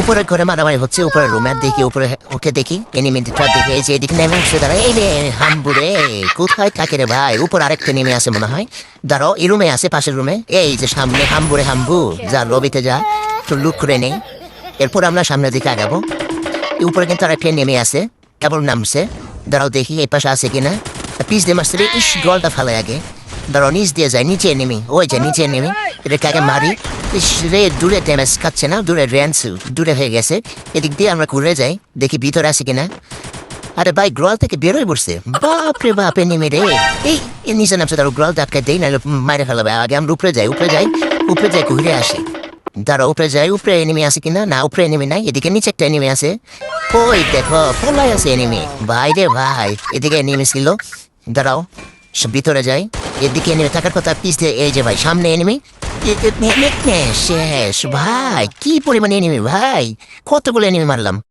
উপরে ঘরে মারামারি হচ্ছে উপরে রুমে দেখি উপরে ওকে দেখি এনিমিটা দেখি, এই যে এদিকে নেমে উঠছে দাঁড়া এই রে হাম্বুরে, কোথায় থাকে রে ভাই? উপর আরেকটা নেমে আসে মনে হয়। দাঁড়াও, এই রুমে আছে, পাশের রুমে এই যে সামনে, হাম্বুরে, হাম্বু, যা, লবিতে যা তো লুক করে নেই এরপর আমরা সামনের দিকে আগাবো। উপরে কিন্তু আরেকটা নেমে আসে, কেবল নামছে। দাঁড়াও, দেখি, এই পাশে আছে কিনা। পিস দিয়ে মারছে ইস, গলটা ফেলে আগে। দাঁড়াও, নিচ দিয়ে যায় নিচে নেমে, ওই যে নিচে নেমে। এটাকে আগে মারি। রে, দূরে ড্যামেজ খাচ্ছে না, দূরে র্যান্সু দূরে হয়ে গেছে। এদিক দিয়ে আমরা ঘুরে যাই, দেখি ভিতরে আছে কিনা। আরে ভাই, গ্রল থেকে বেরোয় পড়ছে। বাপ রে বাপ নেমে রে। এই নিচে নামছে তার গ্রল ধাক্কা দেই, নাহলে মারে ফেলাবে। আগে আমরা উপরে যাই উপরে যাই উপরে যাই, ঘুরে আসি। দাঁড়া উপরে যাই, উপরে এনিমি আছে কিনা? না, উপরে এনিমি নাই, এদিকে নিচে একটা এনিমি আছে। ওই দেখো পলাই আছে এনিমি ভাই রে ভাই, এদিকে এনিমি ছিল। দাঁড়াও ভিতরে যাই। এদিকে এনিমি থাকার কথা পিস দিয়ে এই যে ভাই, সামনে এনিমি শেষ ভাই কি পরিমাণে এনিমি ভাই কতগুলো এনিমি মারলাম